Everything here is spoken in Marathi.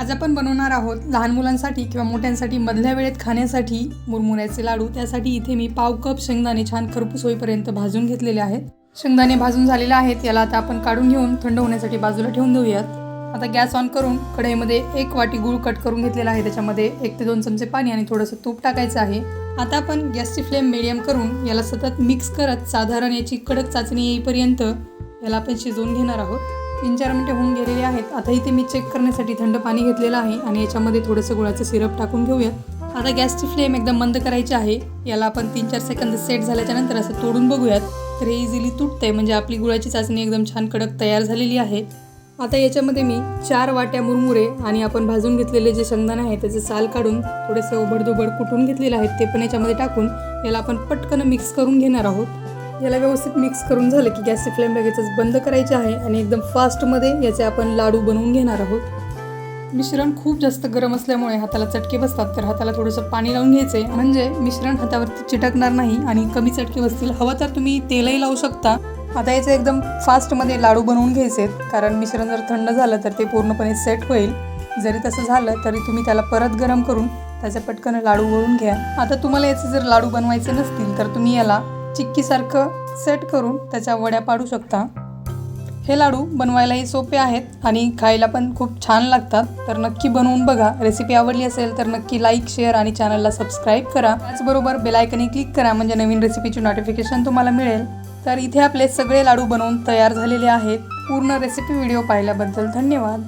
आज आपण बनवणार आहोत लहान मुलांसाठी किंवा मोठ्यांसाठी मधल्या वेळेत खाण्यासाठी मुरमुऱ्याचे लाडू. त्यासाठी इथे मी पाव कप शेंगदाणे छान खरपूस होईपर्यंत भाजून घेतलेले आहेत. शेंगदाणे भाजून झालेले आहेत याला आता आपण काढून घेऊन थंड होण्यासाठी बाजूला ठेवून देऊयात. आता गॅस ऑन करून कढईमध्ये एक वाटी गूळ कट करून घेतलेला आहे. त्याच्यामध्ये एक ते दोन चमचे पाणी आणि थोडंसं तूप टाकायचं आहे. आता आपण गॅसची फ्लेम मिडियम करून याला सतत मिक्स करत साधारण याची कडक चाचणी येईपर्यंत याला आपण शिजवून घेणार आहोत. तीन चार मिनटे होऊन गेलेले आहेत. आता इथे मी चेक करण्यासाठी थंड पाणी घेतलेलं आहे आणि याच्यामध्ये थोडंसं गुळाचं सिरप टाकून घेऊयात आता गॅसची फ्लेम एकदम बंद करायची आहे. याला आपण तीन चार सेकंद सेट झाल्याच्यानंतर असं तोडून बघूयात. तर हे इझिली तुटतंय म्हणजे आपली गुळाची चाचणी एकदम छान कडक तयार झालेली आहे. आता याच्यामध्ये मी चार वाट्या मुरमुरे आणि आपण भाजून घेतलेले जे शेंगदाणे आहे त्याचे साल काढून थोडेसे ओबडधोबड कुटून घेतलेले आहेत ते पण याच्यामध्ये टाकून याला आपण पटकन मिक्स करून घेणार आहोत. याला व्यवस्थित मिक्स करून झालं की गॅसची फ्लेम लगेचच बंद करायची आहे आणि एकदम फास्टमध्ये याचे आपण लाडू बनवून घेणार आहोत. मिश्रण खूप जास्त गरम असल्यामुळे हाताला चटके बसतात तर हाताला थोडंसं पाणी लावून घ्यायचे म्हणजे मिश्रण हातावरती चिटकणार नाही आणि कमी चटके बसतील. हवं तर तुम्ही तेलही लावू शकता. आता याचे एकदम फास्टमध्ये लाडू बनवून घ्यायचे कारण मिश्रण जर थंड झालं तर ते पूर्णपणे सेट होईल. जरी तसं झालं तरी तुम्ही त्याला परत गरम करून त्याचे पटकन लाडू वळून घ्या. आता तुम्हाला याचे जर लाडू बनवायचे नसतील तर तुम्ही याला चिक्कीसारखं सेट करून त्याच्या वड्या पाडू शकता. हे लाडू बनवायलाही सोपे आहेत आणि खायला पण खूप छान लागतात. तर नक्की बनवून बघा. रेसिपी आवडली असेल तर नक्की लाईक शेअर आणि चॅनलला सबस्क्राईब करा. त्याचबरोबर बेलायकनी क्लिक करा म्हणजे नवीन रेसिपीची नोटिफिकेशन तुम्हाला मिळेल. तर इथे आपले सगळे लाडू बनवून तयार झालेले आहेत. पूर्ण रेसिपी व्हिडिओ पाहिल्याबद्दल धन्यवाद.